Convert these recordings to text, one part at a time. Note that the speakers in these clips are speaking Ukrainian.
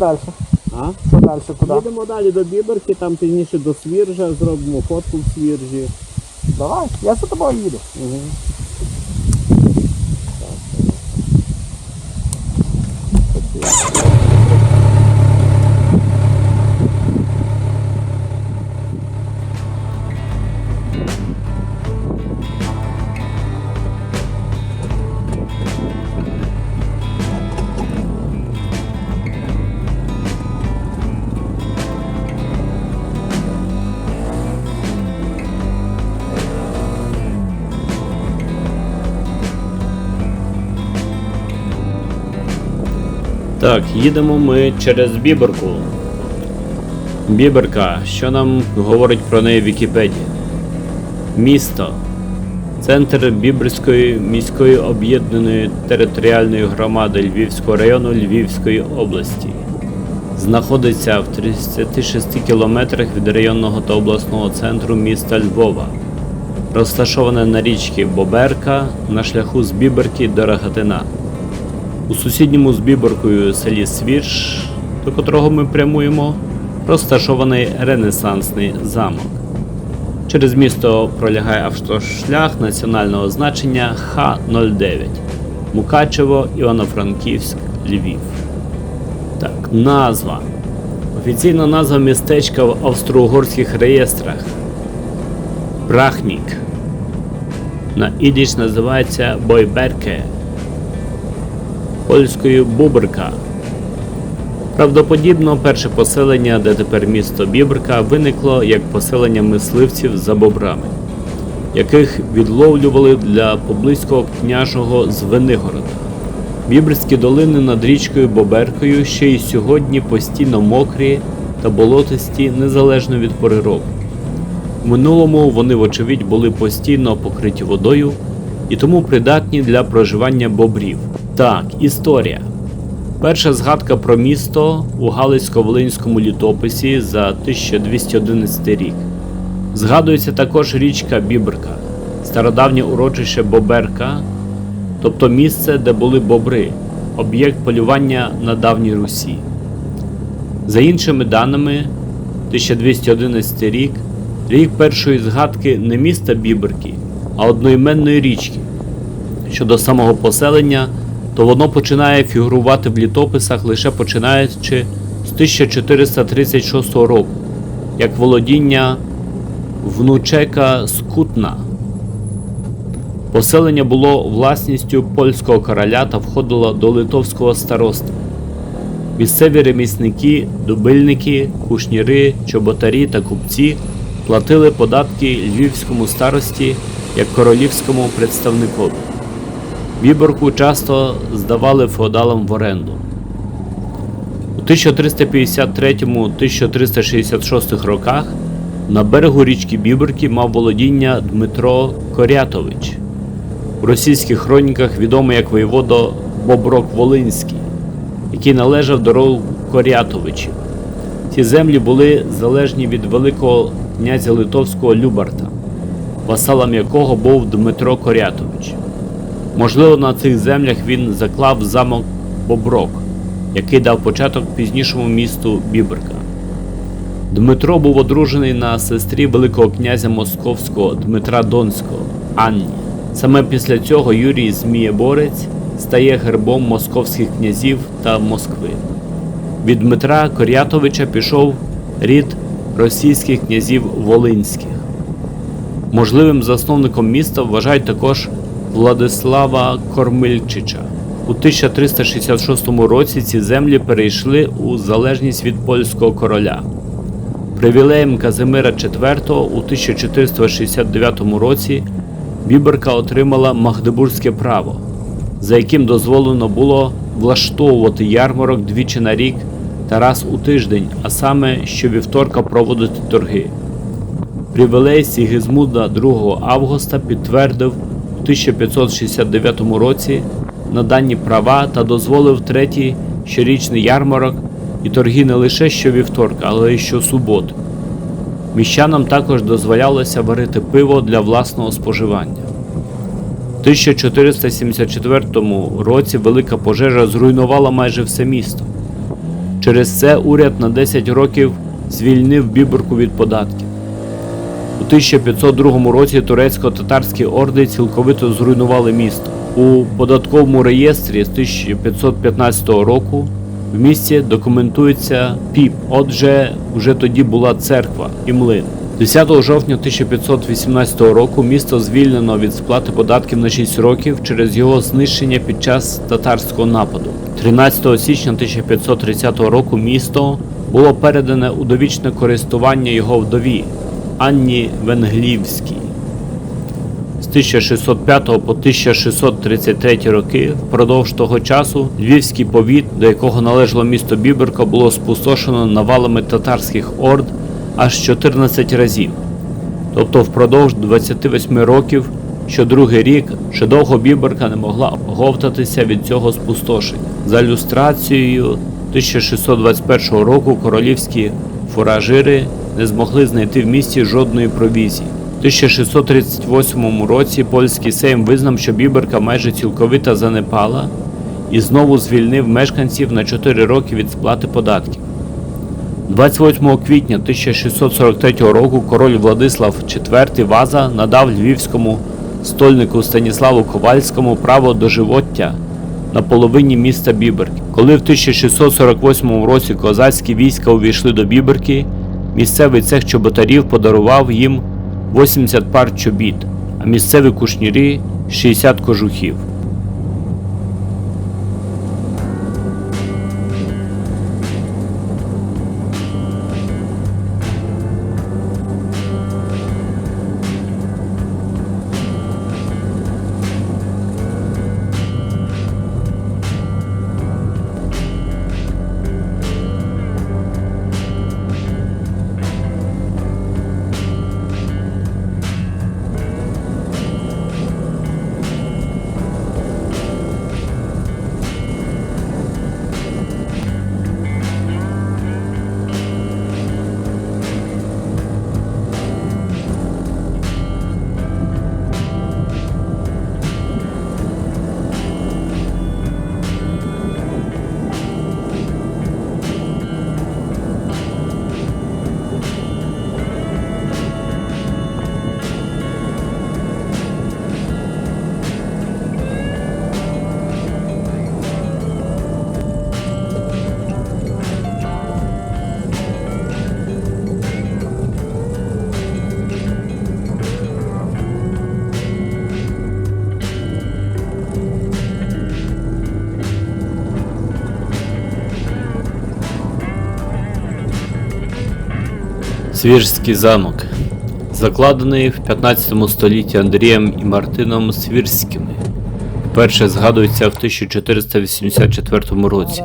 далі? А? Що далі? туди? Їдемо далі до Біберки, там пізніше до Свіржа, зробимо фотку в Свіржі. Давай, я за тобою їду. Угу. Так, їдемо ми через Біберку. Біберка, що нам говорить про неї Вікіпедія? Місто. Центр Біберської міської об'єднаної територіальної громади Львівського району Львівської області. Знаходиться в 36 кілометрах від районного та обласного центру міста Львова. Розташоване на річці Боберка на шляху з Біберки до Рогатина. У сусідньому з Біборкою селі Свірш, до котрого ми прямуємо, розташований ренесансний замок. Через місто пролягає автошлях національного значення Х-09 Мукачево, Івано-Франківськ, Львів. Так, назва. Офіційна назва містечка в австро-угорських реєстрах. Брахнік. На ідіш називається Бойберке польською Бубрка. Правдоподібно, перше поселення, де тепер місто Бібрка, виникло як поселення мисливців за бобрами, яких відловлювали для поблизького княжого Звенигорода. Бібрські долини над річкою Боберкою ще й сьогодні постійно мокрі та болотисті незалежно від пори року. В минулому вони, вочевидь, були постійно покриті водою і тому придатні для проживання бобрів. Так, історія. Перша згадка про місто у Галицько-Волинському літописі за 1211 рік. Згадується також річка Бібрка, стародавнє урочище Боберка, тобто місце, де були бобри, об'єкт полювання на давній Русі. За іншими даними, 1211 рік рік першої згадки не міста Біберки, а одноіменної річки. Щодо самого поселення, то воно починає фігурувати в літописах лише починаючи з 1436 року, як володіння внучека Скутна. Поселення було власністю польського короля та входило до литовського староства. Місцеві ремісники, дубильники, кушніри, чоботарі та купці платили податки львівському старості як королівському представникові. Біборку часто здавали феодалам в оренду. У 1353-1366 роках на берегу річки Біборки мав володіння Дмитро Корятович. У російських хроніках відомий як воєводо Боброк Волинський, який належав до роду Корятовичів. Ці землі були залежні від Великого князя Литовського Любарта, васалом якого був Дмитро Корятович. Можливо, на цих землях він заклав замок Боброк, який дав початок пізнішому місту Біберка. Дмитро був одружений на сестрі Великого князя Московського Дмитра Донського Анні. Саме після цього Юрій Змієборець стає гербом московських князів та Москви. Від Дмитра Корятовича пішов рід російських князів Волинських. Можливим засновником міста вважають також Владислава Кормильчича. У 1366 році ці землі перейшли у залежність від польського короля. Привілеєм Казимира IV у 1469 році Біберка отримала Магдебурзьке право, за яким дозволено було влаштовувати ярмарок двічі на рік та раз у тиждень, а саме щовівторка проводити торги. Привілей Сігізмуда 2 августа підтвердив 1569 році надані права та дозволив третій щорічний ярмарок і торги не лише щовівторка, але й щосуботи. Міщанам також дозволялося варити пиво для власного споживання. У 1474 році велика пожежа зруйнувала майже все місто. Через це уряд на 10 років звільнив Біберку від податків. У 1502 році турецько-татарські орди цілковито зруйнували місто. У податковому реєстрі з 1515 року в місті документується піп. Отже, вже тоді була церква і млин. 10 жовтня 1518 року місто звільнено від сплати податків на 6 років через його знищення під час татарського нападу. 13 січня 1530 року місто було передане у довічне користування його вдові Анні Венглівській. З 1605 по 1633 роки впродовж того часу Львівський повіт, до якого належало місто Біберка, було спустошено навалами татарських орд аж 14 разів. Тобто впродовж 28 років, що другий рік, ще довго Біберка не могла оговтатися від цього спустошення. За люстрацією 1621 року королівські фуражири не змогли знайти в місті жодної провізії. У 1638 році польський сейм визнав, що Біберка майже цілковито занепала і знову звільнив мешканців на 4 роки від сплати податків. 28 квітня 1643 року король Владислав IV Ваза надав львівському стольнику Станіславу Ковальському право до живоття на половині міста Біберки. Коли в 1648 році козацькі війська увійшли до Біберки, місцевий цех чоботарів подарував їм 80 пар чобіт, а місцеві кушнірі 60 кожухів. Свірський замок, закладений в 15 столітті Андрієм і Мартином Свірськими. Вперше згадується в 1484 році.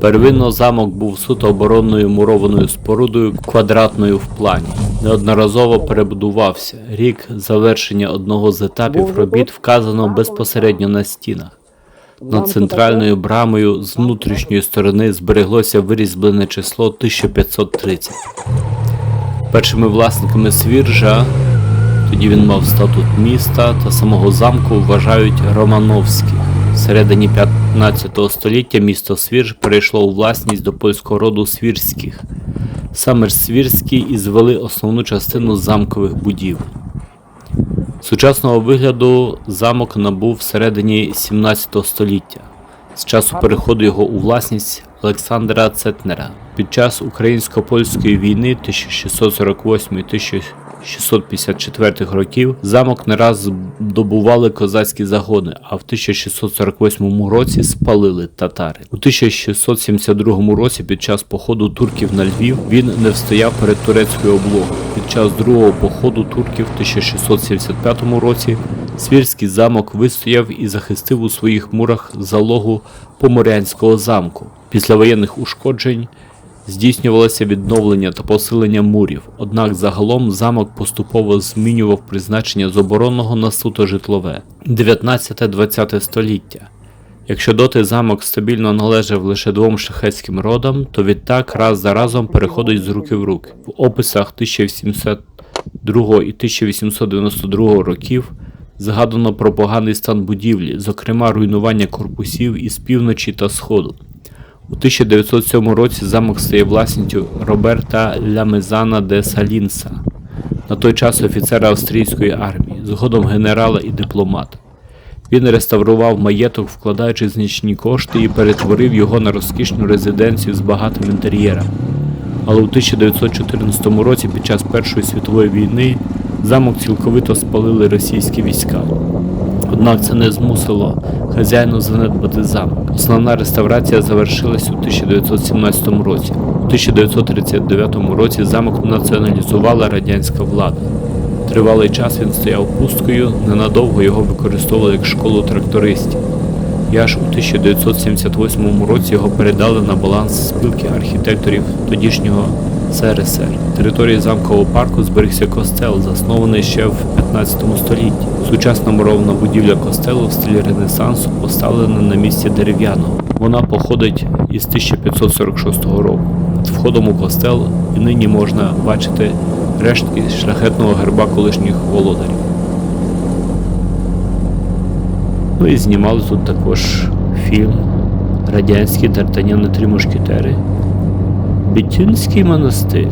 Первинно замок був суто оборонною мурованою спорудою квадратною в плані. Неодноразово перебудувався. Рік завершення одного з етапів робіт вказано безпосередньо на стінах. Над центральною брамою з внутрішньої сторони збереглося вирізблене число 1530. Першими власниками свіржа, тоді він мав статут міста та самого замку, вважають Романовських. В середині 15 століття місто Свірж перейшло у власність до польського роду Свірських. Саме ж Свірські і звели основну частину замкових будівель. Сучасного вигляду замок набув всередині 17 століття з часу переходу його у власність Олександра Цетнера. Під час українсько-польської війни 1648-1654 років замок не раз добували козацькі загони, а в 1648 році спалили татари. У 1672 році під час походу турків на Львів він не встояв перед турецькою облогою. Під час другого походу турків в 1675 році Свірський замок вистояв і захистив у своїх мурах залогу Поморянського замку. Після воєнних ушкоджень здійснювалося відновлення та посилення мурів, однак загалом замок поступово змінював призначення з оборонного на суто житлове. 19-20 століття. Якщо доти замок стабільно належав лише двом шляхетським родам, то відтак раз за разом переходить з руки в руки. В описах 1702 і 1892 років згадано про поганий стан будівлі, зокрема руйнування корпусів із півночі та сходу. У 1907 році замок стає власністю Роберта Лямезана де Салінса, на той час офіцера австрійської армії, згодом генерала і дипломата. Він реставрував маєток, вкладаючи значні кошти і перетворив його на розкішну резиденцію з багатим інтер'єром. Але у 1914 році, під час Першої світової війни, замок цілковито спалили російські війська. Однак це не змусило хазяїну занедбати замок. Основна реставрація завершилась у 1917 році. У 1939 році замок націоналізувала радянська влада. Тривалий час він стояв пусткою, ненадовго його використовували як школу трактористів. І аж у 1978 році його передали на баланс спілки архітекторів тодішнього СРСР. На території замкового парку зберігся костел, заснований ще в 15 столітті. Сучасна мурована будівля костелу в стилі Ренесансу поставлена на місці дерев'яного. Вона походить із 1546 року. Над входом у костел і нині можна бачити рештки шляхетного герба колишніх володарів. Ну і знімали тут також фільм Радянські Д'Артаняни Три мушкетери. Бітюнський монастир.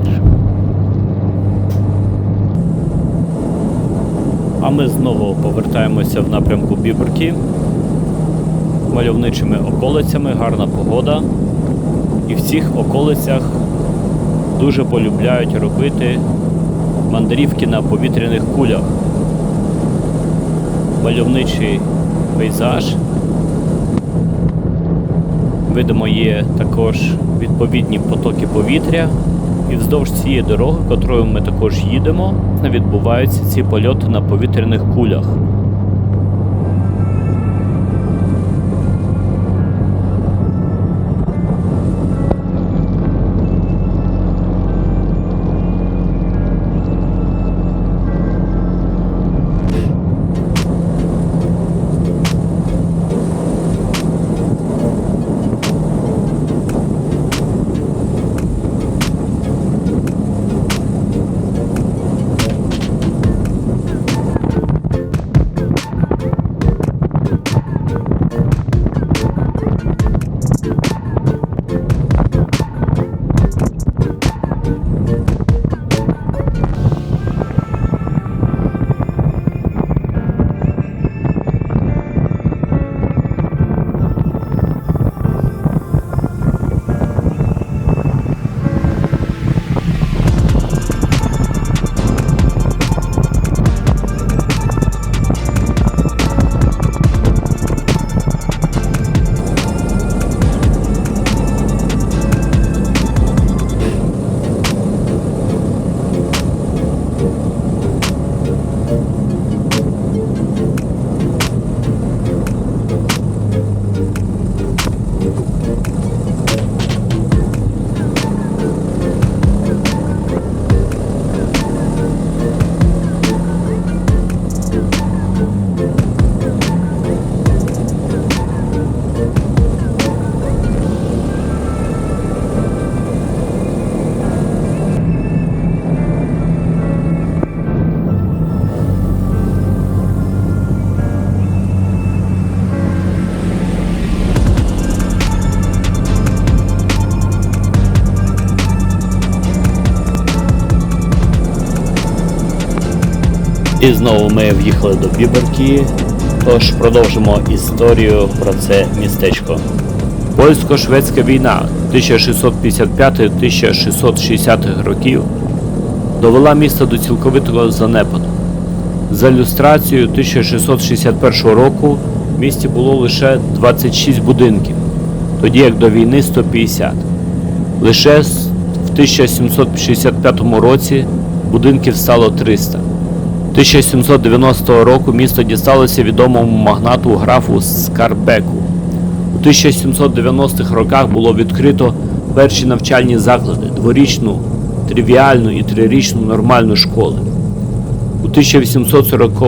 А ми знову повертаємося в напрямку Біберки. Мальовничими околицями, гарна погода. І в цих околицях дуже полюбляють робити мандрівки на повітряних кулях. Мальовничий пейзаж. Видимо, є також відповідні потоки повітря. І вздовж цієї дороги, котрою ми також їдемо, відбуваються ці польоти на повітряних кулях. І знову ми в'їхали до Біберки, тож продовжимо історію про це містечко. Польсько-шведська війна 1655-1660 років довела місто до цілковитого занепаду. За ілюстрацією 1661 року в місті було лише 26 будинків, тоді як до війни 150. Лише в 1765 році будинків стало 300. 1790 року місто дісталося відомому магнату графу Скарбеку. У 1790-х роках було відкрито перші навчальні заклади, дворічну, тривіальну і трирічну нормальну школи. У 1840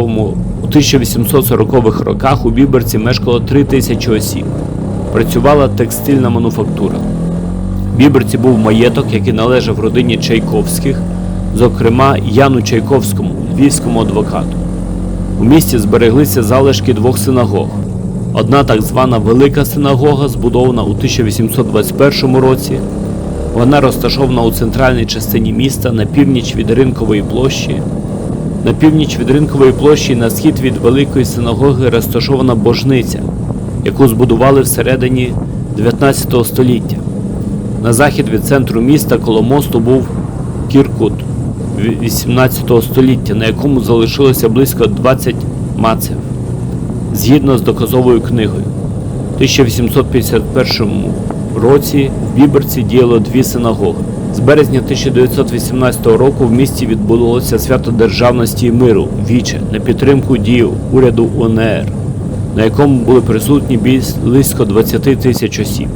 1840-х роках у Біберці мешкало 3 тисячі осіб. Працювала текстильна мануфактура. В Біберці був маєток, який належав родині Чайковських, зокрема Яну Чайковському, львівському адвокату. У місті збереглися залишки двох синагог. Одна так звана Велика синагога, збудована у 1821 році. Вона розташована у центральній частині міста на північ від ринкової площі. На північ від ринкової площі на схід від Великої синагоги розташована божниця, яку збудували всередині 19 століття. На захід від центру міста коло мосту був Кіркут 18 століття, на якому залишилося близько 20 мацев, згідно з доказовою книгою. У 1851 році в Біберці діяло дві синагоги. З березня 1918 року в місті відбулося свято державності і миру Віче на підтримку дій уряду УНР, на якому були присутні близько 20 тисяч осіб.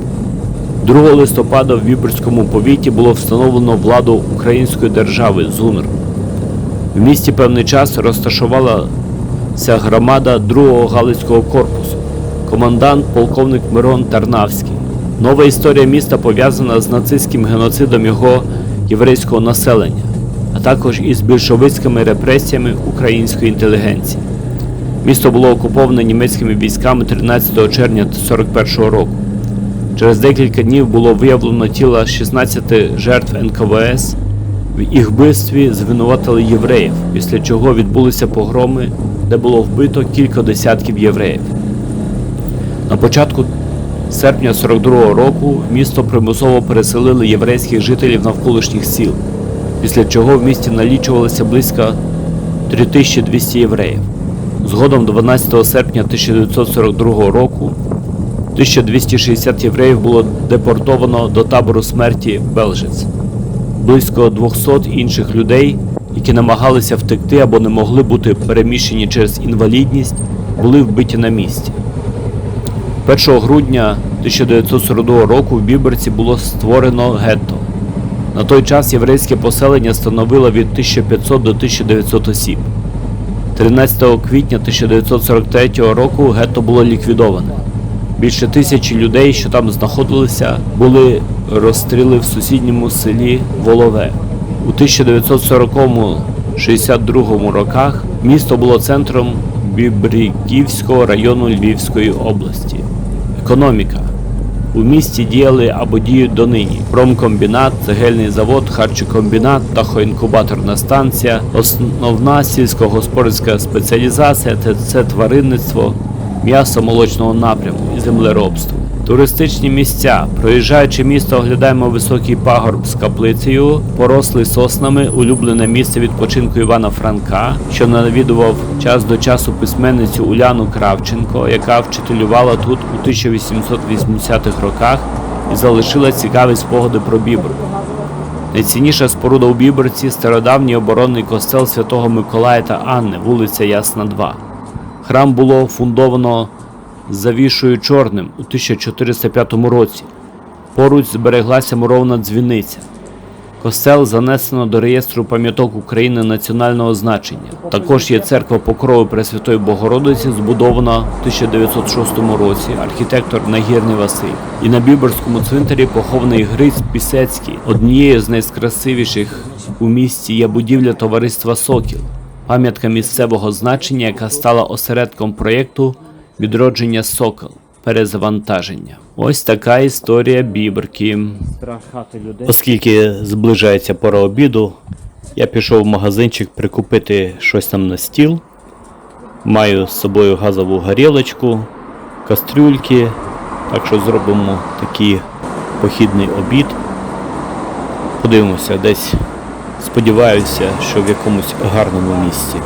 2 листопада в Віберському повіті було встановлено владу української держави ЗУНР. В місті певний час розташувалася громада 2-го Галицького корпусу, командант полковник Мирон Тарнавський. Нова історія міста пов'язана з нацистським геноцидом його єврейського населення, а також із більшовицькими репресіями української інтелігенції. Місто було окуповане німецькими військами 13 червня 1941 року. Через декілька днів було виявлено тіла 16 жертв НКВС. В їх вбивстві звинуватили євреїв, після чого відбулися погроми, де було вбито кілька десятків євреїв. На початку серпня 42-го року місто примусово переселили єврейських жителів навколишніх сіл, після чого в місті налічувалося близько 3200 євреїв. Згодом 12 серпня 1942 року 1260 євреїв було депортовано до табору смерті Белжиц. Близько 200 інших людей, які намагалися втекти або не могли бути переміщені через інвалідність, були вбиті на місці. 1 грудня 1942 року в Біберці було створено гетто. На той час єврейське поселення становило від 1500 до 1900 осіб. 13 квітня 1943 року гетто було ліквідоване. Більше тисячі людей, що там знаходилися, були розстріли в сусідньому селі Волове. У 1940-62 роках місто було центром Бібріківського району Львівської області. Економіка. У місті діяли або діють донині промкомбінат, цегельний завод, харчокомбінат, птахоінкубаторна станція, основна сільськогосподарська спеціалізація це тваринництво, м'ясо молочного напряму і землеробство. Туристичні місця. Проїжджаючи місто, оглядаємо високий пагорб з каплицею, порослий соснами, улюблене місце відпочинку Івана Франка, що навідував час до часу письменницю Уляну Кравченко, яка вчителювала тут у 1880-х роках і залишила цікаві спогади про Бібру. Найцінніша споруда у Біберці стародавній оборонний костел святого Миколая та Анни, вулиця Ясна 2. Храм було фундовано завішою чорним у 1405 році. Поруч збереглася муровна дзвіниця. Костел занесено до реєстру пам'яток України національного значення. Також є церква Покрови Пресвятої Богородиці, збудована в 1906 році, архітектор Нагірний Василь. І на Біберському цвинтарі похований Гриць Пісецький. Однією з найкрасивіших у місті є будівля товариства Сокіл, пам'ятка місцевого значення, яка стала осередком проєкту відродження Сокол. Перезавантаження. Ось така історія біберки. Оскільки зближається пора обіду, я пішов в магазинчик прикупити щось там на стіл. Маю з собою газову горілочку, кастрюльки. Так що зробимо такий похідний обід. Подивимося, десь сподіваюся, що в якомусь гарному місці.